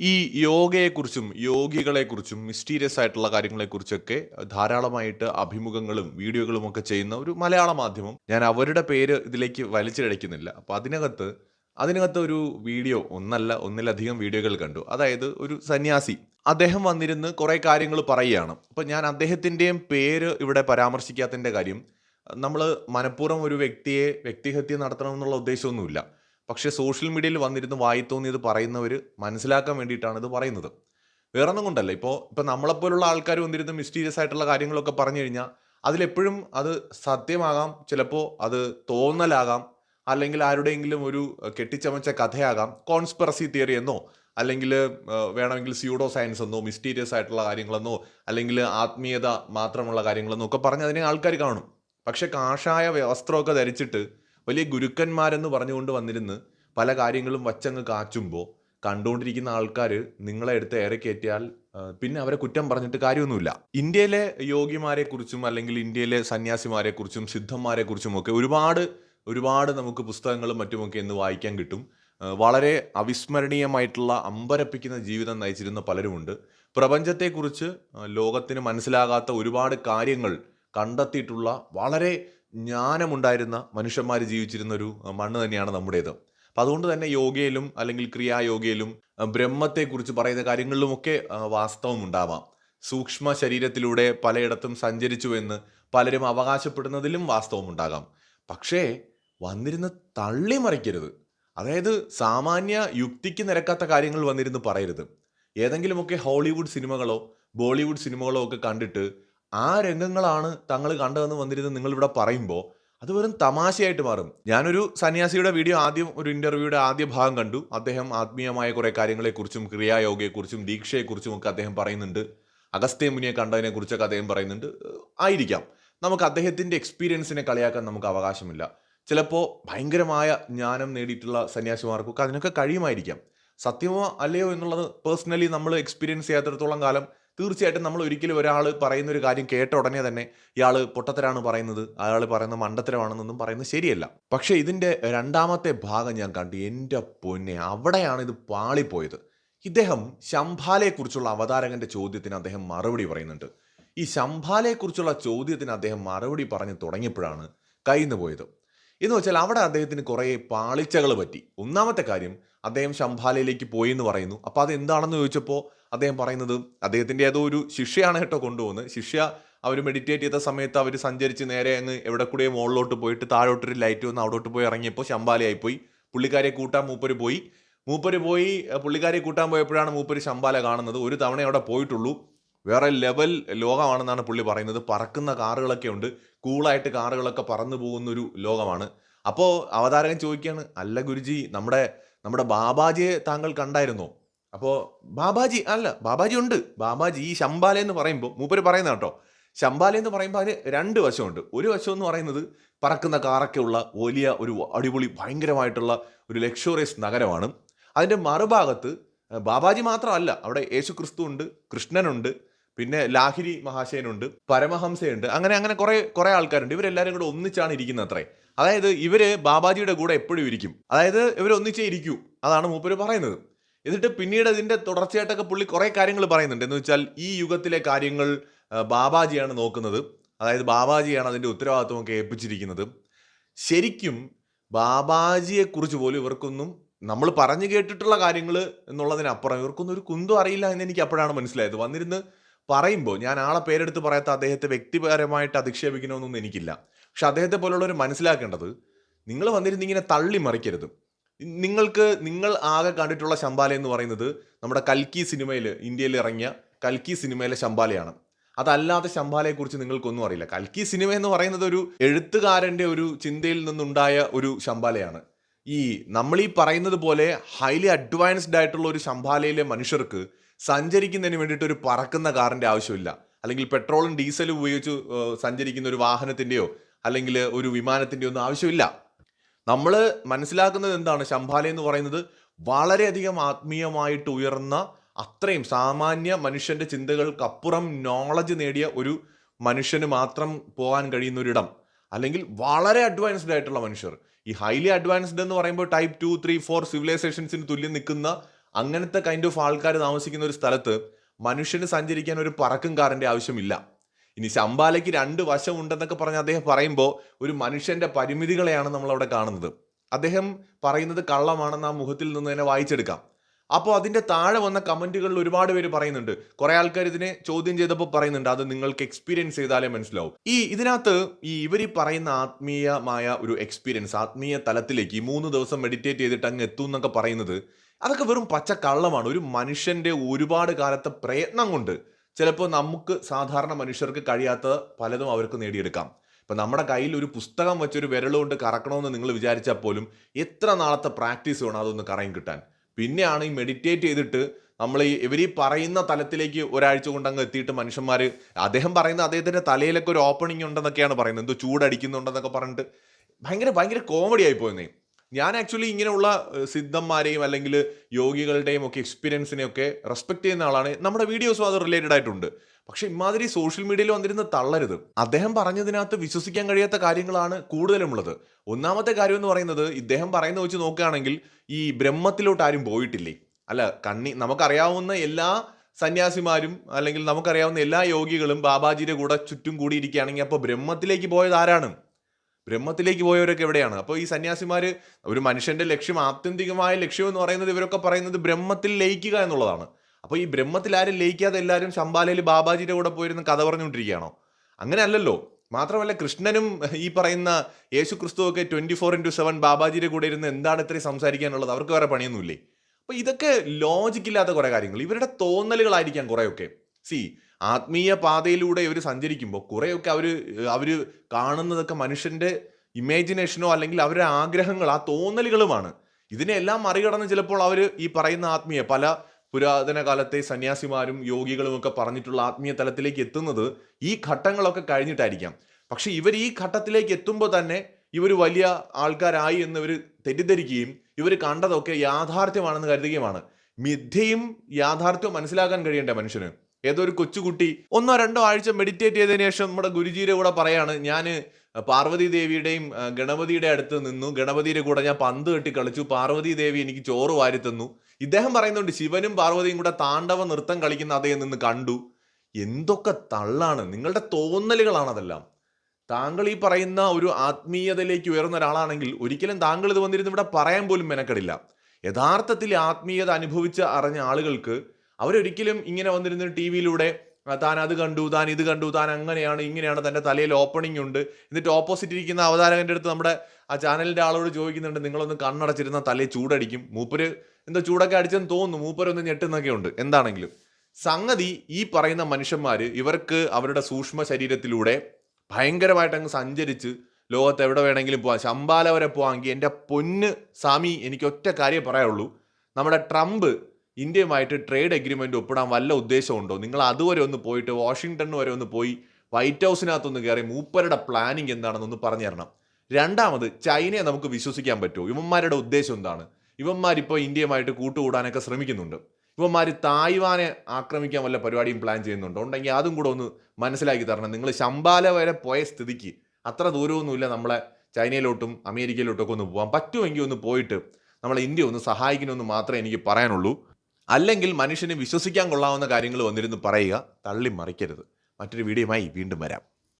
ഈ യോഗയെക്കുറിച്ചും യോഗികളെക്കുറിച്ചും മിസ്റ്റീരിയസ് ആയിട്ടുള്ള കാര്യങ്ങളെക്കുറിച്ചൊക്കെ ധാരാളമായിട്ട് അഭിമുഖങ്ങളും വീഡിയോകളും ഒക്കെ ചെയ്യുന്ന ഒരു മലയാള മാധ്യമം. ഞാൻ അവരുടെ പേര് ഇതിലേക്ക് വലിച്ചിഴയ്ക്കുന്നില്ല. അപ്പോൾ അതിനകത്ത് അതിനകത്ത് ഒരു വീഡിയോ ഒന്നല്ല ഒന്നിലധികം വീഡിയോകൾ കണ്ടു. അതായത് ഒരു സന്യാസി. അദ്ദേഹം വന്നിരുന്ന് കുറേ കാര്യങ്ങൾ പറയുകയാണ്. അപ്പം ഞാൻ അദ്ദേഹത്തിന്റെയും പേര് ഇവിടെ പരാമർശിക്കാത്തതിന്റെ കാര്യം നമ്മൾ മനഃപൂർവം ഒരു വ്യക്തിയെ വ്യക്തിഹത്യ നടത്തണം എന്നുള്ള ഉദ്ദേശമൊന്നുമില്ല. പക്ഷേ സോഷ്യൽ മീഡിയയിൽ വന്നിരുന്ന് വായി തോന്നിയത് പറയുന്നവർ മനസ്സിലാക്കാൻ വേണ്ടിയിട്ടാണ് ഇത് പറയുന്നത്. വേറൊന്നും കൊണ്ടല്ല. ഇപ്പോൾ ഇപ്പോൾ നമ്മളെപ്പോലുള്ള ആൾക്കാർ വന്നിരുന്ന് മിസ്റ്റീരിയസ് ആയിട്ടുള്ള കാര്യങ്ങളൊക്കെ പറഞ്ഞു കഴിഞ്ഞാൽ അതിലെപ്പോഴും അത് സത്യമാകാം ചിലപ്പോൾ അത് തോന്നലാകാം അല്ലെങ്കിൽ ആരുടെയെങ്കിലും ഒരു കെട്ടിച്ചമച്ച കഥയാകാം കോൺസ്പിറസി തിയറി എന്നോ അല്ലെങ്കിൽ വേണമെങ്കിൽ സ്യൂഡോ സയൻസ് എന്നോ മിസ്റ്റീരിയസ് ആയിട്ടുള്ള കാര്യങ്ങളെന്നോ അല്ലെങ്കിൽ ആത്മീയത മാത്രമുള്ള കാര്യങ്ങളെന്നോ ഒക്കെ പറഞ്ഞ് അതിനെ ആൾക്കാർ കാണും. പക്ഷെ കാഷായ വസ്ത്രമൊക്കെ ധരിച്ചിട്ട് വലിയ ഗുരുക്കന്മാരെന്ന് പറഞ്ഞുകൊണ്ട് വന്നിരുന്ന് പല കാര്യങ്ങളും വച്ചങ്ങ് കാച്ചുമ്പോൾ കണ്ടുകൊണ്ടിരിക്കുന്ന ആൾക്കാർ നിങ്ങളെ എടുത്ത് ഏറെ കയറ്റിയാൽ പിന്നെ അവരെ കുറ്റം പറഞ്ഞിട്ട് കാര്യമൊന്നുമില്ല. ഇന്ത്യയിലെ യോഗിമാരെക്കുറിച്ചും അല്ലെങ്കിൽ ഇന്ത്യയിലെ സന്യാസിമാരെക്കുറിച്ചും സിദ്ധന്മാരെക്കുറിച്ചും സിദ്ധന്മാരെ കുറിച്ചും ഒക്കെ ഒരുപാട് ഒരുപാട് നമുക്ക് പുസ്തകങ്ങളും മറ്റുമൊക്കെ ഇന്ന് വായിക്കാൻ കിട്ടും. വളരെ അവിസ്മരണീയമായിട്ടുള്ള അമ്പരപ്പിക്കുന്ന ജീവിതം നയിച്ചിരുന്ന പലരുമുണ്ട്. പ്രപഞ്ചത്തെക്കുറിച്ച് ലോകത്തിന് മനസ്സിലാകാത്ത ഒരുപാട് കാര്യങ്ങൾ കണ്ടെത്തിയിട്ടുള്ള വളരെ ജ്ഞാനമുണ്ടായിരുന്ന മനുഷ്യന്മാർ ജീവിച്ചിരുന്ന ഒരു മണ്ണ് തന്നെയാണ് നമ്മുടേത്. അപ്പം അതുകൊണ്ട് തന്നെ യോഗയിലും അല്ലെങ്കിൽ ക്രിയായോഗയിലും ബ്രഹ്മത്തെക്കുറിച്ച് പറയുന്ന കാര്യങ്ങളിലുമൊക്കെ വാസ്തവം ഉണ്ടാവാം സൂക്ഷ്മ ശരീരത്തിലൂടെ പലയിടത്തും സഞ്ചരിച്ചു എന്ന് പലരും അവകാശപ്പെടുന്നതിലും വാസ്തവം ഉണ്ടാകാം പക്ഷേ വന്നിരുന്ന് തള്ളിമറിക്കരുത് അതായത് സാമാന്യ യുക്തിക്ക് നിരക്കാത്ത കാര്യങ്ങൾ വന്നിരുന്ന് പറയരുത്. ഏതെങ്കിലുമൊക്കെ ഹോളിവുഡ് സിനിമകളോ ബോളിവുഡ് സിനിമകളോ ഒക്കെ കണ്ടിട്ട് ആ രംഗങ്ങളാണ് തങ്ങൾ കണ്ടതെന്ന് വന്നിരുന്നത് നിങ്ങൾ ഇവിടെ പറയുമ്പോൾ അത് വെറും തമാശയായിട്ട് മാറും. ഞാനൊരു സന്യാസിയുടെ വീഡിയോ ആദ്യം ഒരു ഇന്റർവ്യൂയുടെ ആദ്യ ഭാഗം കണ്ടു. അദ്ദേഹം ആത്മീയമായ കുറേ കാര്യങ്ങളെക്കുറിച്ചും ക്രിയായോഗയെക്കുറിച്ചും ദീക്ഷയെക്കുറിച്ചും ഒക്കെ അദ്ദേഹം പറയുന്നുണ്ട്. അഗസ്ത്യ മുനിയെ കണ്ടതിനെക്കുറിച്ചൊക്കെ അദ്ദേഹം പറയുന്നുണ്ട്. ആയിരിക്കാം. നമുക്ക് അദ്ദേഹത്തിന്റെ എക്സ്പീരിയൻസിനെ കളിയാക്കാൻ നമുക്ക് അവകാശമില്ല. ചിലപ്പോൾ ഭയങ്കരമായ ജ്ഞാനം നേടിയിട്ടുള്ള സന്യാസിമാർക്കൊക്കെ അതിനൊക്കെ കഴിയുമായിരിക്കാം. സത്യമോ അല്ലയോ എന്നുള്ളത് പേഴ്സണലി നമ്മൾ എക്സ്പീരിയൻസ് ചെയ്യാത്തിടത്തോളം കാലം തീർച്ചയായിട്ടും നമ്മൾ ഒരിക്കലും ഒരാൾ പറയുന്ന ഒരു കാര്യം കേട്ട ഉടനെ തന്നെ ഇയാൾ പൊട്ടത്തരാണ് പറയുന്നത്. അയാൾ പറയുന്ന മണ്ടത്തരമാണെന്നൊന്നും പറയുന്നത് ശരിയല്ല. പക്ഷേ ഇതിന്റെ രണ്ടാമത്തെ ഭാഗം ഞാൻ കണ്ടു. എന്റെ പൊന്നെ അവിടെയാണ് ഇത് പാളിപ്പോയത്. ഇദ്ദേഹം ശംഭാലയെക്കുറിച്ചുള്ള അവതാരകന്റെ ചോദ്യത്തിന് അദ്ദേഹം മറുപടി പറയുന്നുണ്ട്. ഈ ശംഭാലയെക്കുറിച്ചുള്ള ചോദ്യത്തിന് അദ്ദേഹം മറുപടി പറഞ്ഞു തുടങ്ങിയപ്പോഴാണ് കയ്യിന്ന് പോയത്. എന്ന് വെച്ചാൽ അവിടെ അദ്ദേഹത്തിന് കുറേ പാളിച്ചകൾ പറ്റി. ഒന്നാമത്തെ കാര്യം അദ്ദേഹം ശംഭാലയിലേക്ക് പോയി എന്ന് പറയുന്നു. അപ്പോൾ അത് എന്താണെന്ന് ചോദിച്ചപ്പോൾ അദ്ദേഹം പറയുന്നത് അദ്ദേഹത്തിന്റെ ഏതോ ഒരു ശിഷ്യയാണ് കേട്ടോ കൊണ്ടുപോകുന്നത്. ശിഷ്യ അവർ മെഡിറ്റേറ്റ് ചെയ്ത സമയത്ത് അവർ സഞ്ചരിച്ച് നേരെ അങ്ങ് എവിടെ കൂടെ മുകളിലോട്ട് പോയിട്ട് താഴോട്ടൊരു ലൈറ്റ് വന്ന് അവിടോട്ട് പോയി ഇറങ്ങിയപ്പോൾ ശംബാലയായി പോയി. പുള്ളിക്കാരെ കൂട്ടാൻ മൂപ്പര് പോയി. മൂപ്പര് പോയി പുള്ളിക്കാരെ കൂട്ടാൻ പോയപ്പോഴാണ് മൂപ്പര് ശംബാല കാണുന്നത്. ഒരു തവണ അവിടെ പോയിട്ടുള്ളൂ. വേറെ ലെവൽ ലോകമാണെന്നാണ് പുള്ളി പറയുന്നത്. പറക്കുന്ന കാറുകളൊക്കെ ഉണ്ട്. കൂളായിട്ട് കാറുകളൊക്കെ പറന്നു പോകുന്നൊരു ലോകമാണ്. അപ്പോൾ അവതാരകൻ ചോദിക്കുകയാണ് അല്ല ഗുരുജി നമ്മുടെ നമ്മുടെ ബാബാജിയെ താങ്കൾ കണ്ടായിരുന്നോ? അപ്പോൾ ബാബാജി അല്ല ബാബാജി ഉണ്ട്. ബാബാജി ഈ ശംബാല എന്ന് പറയുമ്പോൾ മൂപ്പര് പറയുന്ന കേട്ടോ. ശംബാല എന്ന് പറയുമ്പോൾ അതിന് രണ്ട് വശമുണ്ട്. ഒരു വശം എന്ന് പറയുന്നത് പറക്കുന്ന കാറൊക്കെ ഉള്ള വലിയ ഒരു അടിപൊളി ഭയങ്കരമായിട്ടുള്ള ഒരു ലക്ഷറിയസ് നഗരമാണ്. അതിന്റെ മറുഭാഗത്ത് ബാബാജി മാത്രമല്ല അവിടെ യേശു ക്രിസ്തു ഉണ്ട് കൃഷ്ണനുണ്ട് പിന്നെ ലാഹിരി മഹാശയനുണ്ട് പരമഹംസയുണ്ട് അങ്ങനെ അങ്ങനെ കുറെ കുറെ ആൾക്കാരുണ്ട്. ഇവരെല്ലാവരും കൂടെ ഒന്നിച്ചാണ് ഇരിക്കുന്നത് അത്രേ അതായത് ഇവർ ബാബാജിയുടെ കൂടെ എപ്പോഴും ഇരിക്കും. അതായത് ഇവർ ഒന്നിച്ചേ ഇരിക്കൂ. അതാണ് മൂപ്പര് പറയുന്നത്. എന്നിട്ട് പിന്നീട് ഇതിന്റെ തുടർച്ചയായിട്ടൊക്കെ പുള്ളി കുറെ കാര്യങ്ങൾ പറയുന്നുണ്ട്. എന്ന് വെച്ചാൽ ഈ യുഗത്തിലെ കാര്യങ്ങൾ ബാബാജിയാണ് നോക്കുന്നത്. അതായത് ബാബാജിയാണ് അതിന്റെ ഉത്തരവാദിത്വമൊക്കെ ഏൽപ്പിച്ചിരിക്കുന്നത്. ശരിക്കും ബാബാജിയെ കുറിച്ച് പോലും ഇവർക്കൊന്നും നമ്മൾ പറഞ്ഞു കേട്ടിട്ടുള്ള കാര്യങ്ങൾ എന്നുള്ളതിനപ്പുറം ഇവർക്കൊന്നും ഒരു കുന്തും അറിയില്ല എന്ന് എനിക്ക് അപ്പോഴാണ് മനസ്സിലായത്. വന്നിരുന്ന് പറയുമ്പോൾ ഞാൻ ആളെ പേരെടുത്ത് പറയാത്ത അദ്ദേഹത്തെ വ്യക്തിപരമായിട്ട് അധിക്ഷേപിക്കണമെന്നൊന്നും എനിക്കില്ല. പക്ഷെ അദ്ദേഹത്തെ പോലുള്ളവർ മനസ്സിലാക്കേണ്ടത് നിങ്ങൾ വന്നിരുന്ന് ഇങ്ങനെ തള്ളി മറിക്കരുത്. നിങ്ങൾക്ക് നിങ്ങൾ ആകെ കണ്ടിട്ടുള്ള ശമ്പാല എന്ന് പറയുന്നത് നമ്മുടെ കൽക്കി സിനിമയിൽ ഇന്ത്യയിൽ ഇറങ്ങിയ കൽക്കി സിനിമയിലെ ശമ്പാലയാണ്. അതല്ലാത്ത ശമ്പാലയെക്കുറിച്ച് നിങ്ങൾക്കൊന്നും അറിയില്ല. കൽക്കി സിനിമ എന്ന് പറയുന്നത് ഒരു എഴുത്തുകാരന്റെ ഒരു ചിന്തയിൽ നിന്നുണ്ടായ ഒരു ശമ്പാലയാണ്. ഈ നമ്മൾ ഈ പറയുന്നത് പോലെ ഹൈലി അഡ്വാൻസ്ഡ് ആയിട്ടുള്ള ഒരു ശമ്പാലയിലെ മനുഷ്യർക്ക് സഞ്ചരിക്കുന്നതിന് വേണ്ടിയിട്ട് ഒരു പറക്കുന്ന കാറിന്റെ ആവശ്യമില്ല. അല്ലെങ്കിൽ പെട്രോളും ഡീസലും ഉപയോഗിച്ച് സഞ്ചരിക്കുന്ന ഒരു വാഹനത്തിന്റെയോ അല്ലെങ്കിൽ ഒരു വിമാനത്തിന്റെയോ ഒന്നും ആവശ്യമില്ല. നമ്മൾ മനസ്സിലാക്കുന്നത് എന്താണ്? ശംഭാല എന്ന് പറയുന്നത് വളരെയധികം ആത്മീയമായിട്ട് ഉയർന്ന അത്രയും സാമാന്യ മനുഷ്യന്റെ ചിന്തകൾക്കപ്പുറം നോളജ് നേടിയ ഒരു മനുഷ്യന് മാത്രം പോകാൻ കഴിയുന്ന ഒരിടം അല്ലെങ്കിൽ വളരെ അഡ്വാൻസ്ഡ് ആയിട്ടുള്ള മനുഷ്യർ. ഈ ഹൈലി അഡ്വാൻസ്ഡ് എന്ന് പറയുമ്പോൾ ടൈപ്പ് ടു ത്രീ ഫോർ സിവിലൈസേഷൻസിന് തുല്യം നിൽക്കുന്ന അങ്ങനത്തെ കൈൻഡ് ഓഫ് ആൾക്കാർ താമസിക്കുന്ന ഒരു സ്ഥലത്ത് മനുഷ്യന് സഞ്ചരിക്കാൻ ഒരു പറക്കും കാറിന്റെ ആവശ്യമില്ല. ഇനി ശമ്പാലയ്ക്ക് രണ്ട് വശം ഉണ്ടെന്നൊക്കെ പറഞ്ഞ് അദ്ദേഹം പറയുമ്പോൾ ഒരു മനുഷ്യന്റെ പരിമിതികളെയാണ് നമ്മൾ അവിടെ കാണുന്നത്. അദ്ദേഹം പറയുന്നത് കള്ളമാണെന്ന് ആ മുഖത്തിൽ നിന്ന് തന്നെ വായിച്ചെടുക്കാം. അപ്പോൾ അതിന്റെ താഴെ വന്ന കമന്റുകളിൽ ഒരുപാട് പേര് പറയുന്നുണ്ട്. കുറേ ആൾക്കാർ ഇതിനെ ചോദ്യം ചെയ്തപ്പോൾ പറയുന്നുണ്ട്. അത് നിങ്ങൾക്ക് എക്സ്പീരിയൻസ് ചെയ്താലേ മനസ്സിലാവും. ഈ ഇതിനകത്ത് ഈ ഇവർ ഈ പറയുന്ന ആത്മീയമായ ഒരു എക്സ്പീരിയൻസ് ആത്മീയ തലത്തിലേക്ക് ഈ മൂന്ന് ദിവസം മെഡിറ്റേറ്റ് ചെയ്തിട്ട് അങ്ങ് എത്തും എന്നൊക്കെ പറയുന്നത് അതൊക്കെ വെറും പച്ച കള്ളമാണ് ഒരു മനുഷ്യന്റെ ഒരുപാട് കാലത്തെ പ്രയത്നം കൊണ്ട് ചിലപ്പോൾ നമുക്ക് സാധാരണ മനുഷ്യർക്ക് കഴിയാത്ത പലതും അവർക്ക് നേടിയെടുക്കാം. ഇപ്പം നമ്മുടെ കയ്യിൽ ഒരു പുസ്തകം വെച്ചൊരു വിരലുകൊണ്ട് കറക്കണമെന്ന് നിങ്ങൾ വിചാരിച്ചാൽ പോലും എത്ര നാളത്തെ പ്രാക്ടീസ് വേണം അതൊന്ന് കറയും കിട്ടാൻ? പിന്നെയാണ് ഈ മെഡിറ്റേറ്റ് ചെയ്തിട്ട് നമ്മൾ ഈ ഇവർ ഈ പറയുന്ന തലത്തിലേക്ക് ഒരാഴ്ച കൊണ്ട് അങ്ങ് എത്തിയിട്ട് മനുഷ്യന്മാർ അദ്ദേഹം പറയുന്ന അദ്ദേഹത്തിന്റെ തലയിലൊക്കെ ഒരു ഓപ്പണിംഗ് ഉണ്ടെന്നൊക്കെയാണ് പറയുന്നത്. എന്തോ ചൂടടിക്കുന്നുണ്ടെന്നൊക്കെ പറഞ്ഞിട്ട് ഭയങ്കര ഭയങ്കര കോമഡി ആയി പോയെന്നേ. ഞാൻ ആക്ച്വലി ഇങ്ങനെയുള്ള സിദ്ധന്മാരെയും അല്ലെങ്കിൽ യോഗികളുടെയും ഒക്കെ എക്സ്പീരിയൻസിനെയൊക്കെ റെസ്പെക്ട് ചെയ്യുന്ന ആളാണ്. നമ്മുടെ വീഡിയോസും അത് റിലേറ്റഡ് ആയിട്ടുണ്ട്. പക്ഷെ ഇമാതിരി സോഷ്യൽ മീഡിയയിൽ വന്നിരുന്ന് തള്ളരുത്. അദ്ദേഹം പറഞ്ഞതിനകത്ത് വിശ്വസിക്കാൻ കഴിയാത്ത കാര്യങ്ങളാണ് കൂടുതലുമുള്ളത് ഒന്നാമത്തെ കാര്യം എന്ന് പറയുന്നത് ഇദ്ദേഹം പറയുന്നത് വെച്ച് നോക്കുകയാണെങ്കിൽ ഈ ബ്രഹ്മത്തിലോട്ട് ആരും പോയിട്ടില്ലേ? അല്ല കണ്ണി നമുക്കറിയാവുന്ന എല്ലാ സന്യാസിമാരും അല്ലെങ്കിൽ നമുക്കറിയാവുന്ന എല്ലാ യോഗികളും ബാബാജിയുടെ കൂടെ ചുറ്റും കൂടിയിരിക്കുകയാണെങ്കിൽ അപ്പോൾ ബ്രഹ്മത്തിലേക്ക് പോയത് ആരാണ്? ബ്രഹ്മത്തിലേക്ക് പോയവരൊക്കെ എവിടെയാണ്? അപ്പോൾ ഈ സന്യാസിമാർ ഒരു മനുഷ്യന്റെ ലക്ഷ്യം ആത്യന്തികമായ ലക്ഷ്യം എന്ന് പറയുന്നത് ഇവരൊക്കെ പറയുന്നത് ബ്രഹ്മത്തിൽ ലയിക്കുക എന്നുള്ളതാണ്. അപ്പോൾ ഈ ബ്രഹ്മത്തിൽ ആരും ലയിക്കാതെ എല്ലാവരും ശമ്പാലയിൽ ബാബാജിയുടെ കൂടെ പോയിരുന്ന് കഥ പറഞ്ഞുകൊണ്ടിരിക്കുകയാണോ? അങ്ങനെ അല്ലല്ലോ മാത്രമല്ല കൃഷ്ണനും ഈ പറയുന്ന യേശു ക്രിസ്തുവൊക്കെ ട്വന്റി ഫോർ ഇന്റു സെവൻ ബാബാജിയുടെ കൂടെ ഇരുന്ന് എന്താണ് ഇത്രയും സംസാരിക്കാനുള്ളത്? അവർക്ക് വേറെ പണിയൊന്നുമില്ലേ? അപ്പോൾ ഇതൊക്കെ ലോജിക്കില്ലാത്ത കുറേ കാര്യങ്ങൾ. ഇവരുടെ തോന്നലുകളായിരിക്കാം കുറേയൊക്കെ. സി ആത്മീയ പാതയിലൂടെ ഇവർ സഞ്ചരിക്കുമ്പോൾ കുറേയൊക്കെ അവർ അവർ കാണുന്നതൊക്കെ മനുഷ്യന്റെ ഇമാജിനേഷനോ അല്ലെങ്കിൽ അവരുടെ ആഗ്രഹങ്ങൾ ആ തോന്നലുകളുമാണ്. ഇതിനെല്ലാം മറികടന്ന് ചിലപ്പോൾ അവർ ഈ പറയുന്ന ആത്മീയ പല പുരാതന കാലത്തെ സന്യാസിമാരും യോഗികളും ഒക്കെ പറഞ്ഞിട്ടുള്ള ആത്മീയ തലത്തിലേക്ക് എത്തുന്നത് ഈ ഘട്ടങ്ങളൊക്കെ കഴിഞ്ഞിട്ടായിരിക്കാം. പക്ഷെ ഇവർ ഈ ഘട്ടത്തിലേക്ക് എത്തുമ്പോൾ തന്നെ ഇവർ വലിയ ആൾക്കാരായി എന്ന് ഇവർ തെറ്റിദ്ധരിക്കുകയും ഇവർ കണ്ടതൊക്കെ യാഥാർത്ഥ്യമാണെന്ന് കരുതുകയുമാണ്. മിഥ്യയും യാഥാർത്ഥ്യവും മനസ്സിലാക്കാൻ കഴിയേണ്ട മനുഷ്യന്? ഏതോ ഒരു കൊച്ചുകുട്ടി ഒന്നോ രണ്ടോ ആഴ്ച മെഡിറ്റേറ്റ് ചെയ്തതിനു ശേഷം നമ്മുടെ ഗുരുജിയുടെ കൂടെ പറയാണ് ഞാൻ പാർവതി ദേവിയുടെയും ഗണപതിയുടെ അടുത്ത് നിന്നു. ഗണപതിയുടെ കൂടെ ഞാൻ പന്ത് കെട്ടി കളിച്ചു. പാർവതി ദേവി എനിക്ക് ചോറ് വാരി തന്നു. ഇദ്ദേഹം പറയുന്നുണ്ട് ശിവനും പാർവതിയും കൂടെ താണ്ഡവ നൃത്തം കളിക്കുന്ന അതേ നിന്ന് കണ്ടു. എന്തൊക്കെ തള്ളാണ്. നിങ്ങളുടെ തോന്നലുകളാണ് അതെല്ലാം. താങ്കൾ ഈ പറയുന്ന ഒരു ആത്മീയതയിലേക്ക് ഉയർന്ന ഒരാളാണെങ്കിൽ ഒരിക്കലും താങ്കൾ ഇത് വന്നിരുന്ന് ഇവിടെ പറയാൻ പോലും മെനക്കെടില്ല. യഥാർത്ഥത്തിൽ ആത്മീയത അനുഭവിച്ച് അറിഞ്ഞ ആളുകൾക്ക് അവരൊരിക്കലും ഇങ്ങനെ വന്നിരുന്ന ടി വിയിലൂടെ താൻ അത് കണ്ടു താൻ ഇത് കണ്ടു താൻ അങ്ങനെയാണ് ഇങ്ങനെയാണ് തന്റെ തലയിൽ ഓപ്പണിംഗ് ഉണ്ട്. എന്നിട്ട് ഓപ്പോസിറ്റ് ഇരിക്കുന്ന അവതാരകന്റെ അടുത്ത് നമ്മുടെ ആ ചാനലിന്റെ ആളോട് ചോദിക്കുന്നുണ്ട് നിങ്ങളൊന്ന് കണ്ണടച്ചിരുന്ന തലയിൽ ചൂടടിക്കും. മൂപ്പര് എന്തോ ചൂടൊക്കെ അടിച്ചെന്ന് തോന്നുന്നു മൂപ്പരൊന്ന് ഞെട്ടുന്നൊക്കെ ഉണ്ട്. എന്താണെങ്കിലും? സംഗതി ഈ പറയുന്ന മനുഷ്യന്മാർ ഇവർക്ക് അവരുടെ സൂക്ഷ്മ ശരീരത്തിലൂടെ ഭയങ്കരമായിട്ട് അങ്ങ് സഞ്ചരിച്ച് ലോകത്ത് എവിടെ വേണമെങ്കിലും പോവാം. ശമ്പാല വരെ പോവാമെങ്കിൽ എന്റെ പൊന്ന് സ്വാമി എനിക്കൊറ്റ കാര്യം പറയാനുള്ളൂ. നമ്മുടെ ട്രംപ് ഇന്ത്യയുമായിട്ട് ട്രേഡ് അഗ്രിമെന്റ് ഒപ്പിടാൻ വല്ല ഉദ്ദേശമുണ്ടോ നിങ്ങൾ അതുവരെ ഒന്ന് പോയിട്ട് വാഷിങ്ടൺ വരെ ഒന്ന് പോയി വൈറ്റ് ഹൗസിനകത്തൊന്ന് കയറി മൂപ്പരുടെ പ്ലാനിങ് എന്താണെന്നൊന്ന് പറഞ്ഞു തരണം. രണ്ടാമത് ചൈനയെ നമുക്ക് വിശ്വസിക്കാൻ പറ്റുമോ? ഇവന്മാരുടെ ഉദ്ദേശം എന്താണ്? ഇവന്മാരിപ്പോൾ ഇന്ത്യയുമായിട്ട് കൂട്ടുകൂടാനൊക്കെ ശ്രമിക്കുന്നുണ്ട്. ഇവന്മാർ തായ്വാനെ ആക്രമിക്കാൻ വല്ല പരിപാടിയും പ്ലാൻ ചെയ്യുന്നുണ്ടോ? ഉണ്ടെങ്കിൽ അതും കൂടെ ഒന്ന് മനസ്സിലാക്കി തരണം. നിങ്ങൾ ശമ്പാല വരെ പോയ സ്ഥിതിക്ക് അത്ര ദൂരമൊന്നുമില്ല നമ്മളെ ചൈനയിലോട്ടും അമേരിക്കയിലോട്ടും ഒക്കെ ഒന്ന് പോകാൻ പറ്റുമെങ്കിൽ ഒന്ന് പോയിട്ട് നമ്മളെ ഇന്ത്യ ഒന്ന് സഹായിക്കണമെന്ന് മാത്രമേ എനിക്ക് പറയാനുള്ളൂ. അല്ലെങ്കിൽ മനുഷ്യന് വിശ്വസിക്കാൻ കൊള്ളാവുന്ന കാര്യങ്ങൾ വന്നിരുന്ന് പറയുക തള്ളി മറിക്കരുത് മറ്റൊരു വീഡിയോയുമായി വീണ്ടും വരാം.